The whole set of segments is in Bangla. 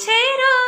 চেরো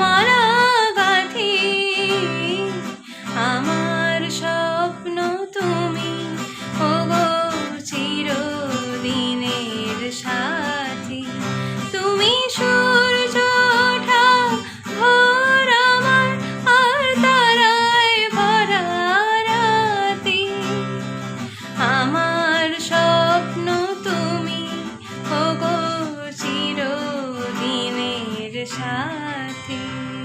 মরা আমার স্বপ্ন তুমি, ওগো চিরদিনের সাথী। তুমি সূর্য ভোর আমার, আর তারায় ভরা আমার স্বপ্ন তুমি, ওগো চিরদিনের সাথী। see.